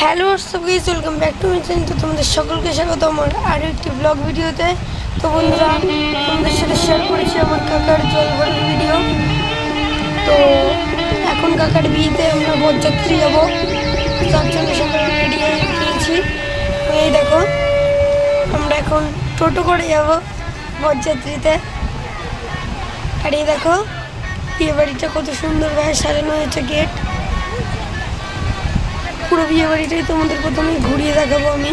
Hello guys welcome back to my channel তো তোমাদের সকলকে স্বাগত আমার আরও একটি ব্লগ ভিডিওতে। তো বন্ধুরা, তোমাদের সাথে শেয়ার করেছি আমার কাকার জল ভরার ভিডিও তো এখন কাকার বিয়েতে আমরা বরযাত্রী যাব। তার জন্য সকালে রেডি গিয়েছি। এই দেখো, আমরা এখন টোটো করে যাব বরযাত্রীতে। আর এই দেখো, বিয়ে বাড়িটা কত সুন্দরভাবে সাজানো হয়েছে গেট পুরো বিয়ে বাড়িটাই তোমাদের প্রথমে ঘুরিয়ে দেখাবো আমি।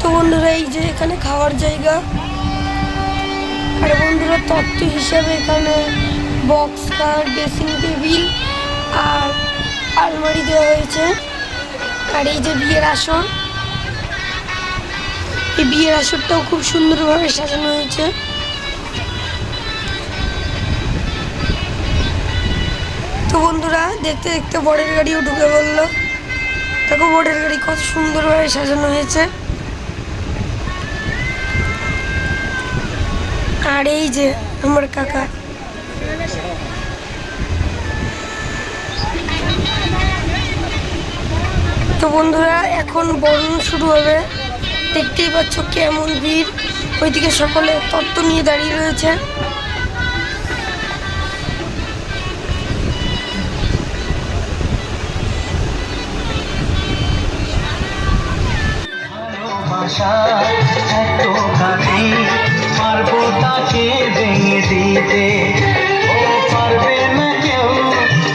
তো বন্ধুরা, এই যে এখানে খাওয়ার জায়গা। আর বন্ধুরা, তত্ত্ব হিসাবে এখানে বক্স কার ড্রেসিং টেবিল আর আলমারি দেওয়া হয়েছে। আর এই যে বিয়ের আসন এই বিয়ের আসরটাও খুব সুন্দরভাবে সাজানো হয়েছে। তো বন্ধুরা, দেখতে দেখতে বরের গাড়িও ঢুকে পড়ল। দেখো বরের গাড়ি কত সুন্দরভাবে সাজানো হয়েছে। আর এই যে আমার কাকা। তো বন্ধুরা, এখন বরণ শুরু হবে। দেখতেই পাচ্ছ কেমন ভিড়। ওইদিকে সকলে তত্ত্ব নিয়ে দাঁড়িয়ে রয়েছে।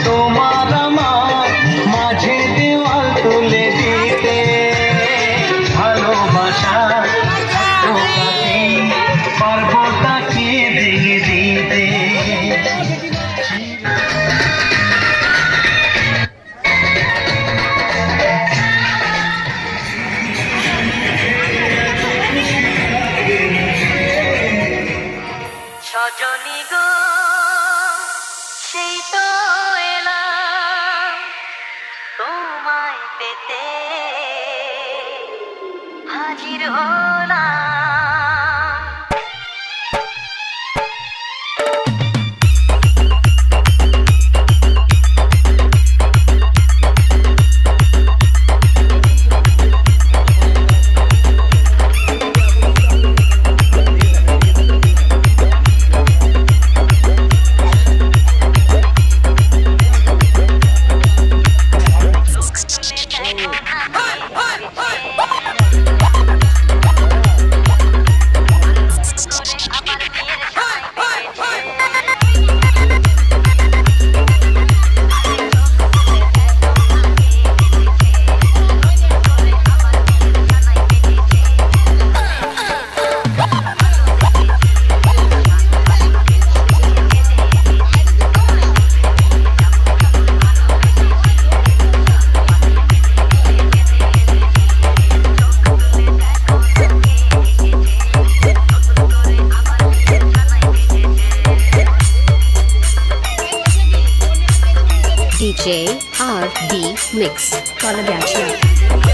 তোমার মাঝে দেওয়াল তুলে। সজনী গো সেই তো এলাম। তোমায় পেতে J R D Mix Kolagachia.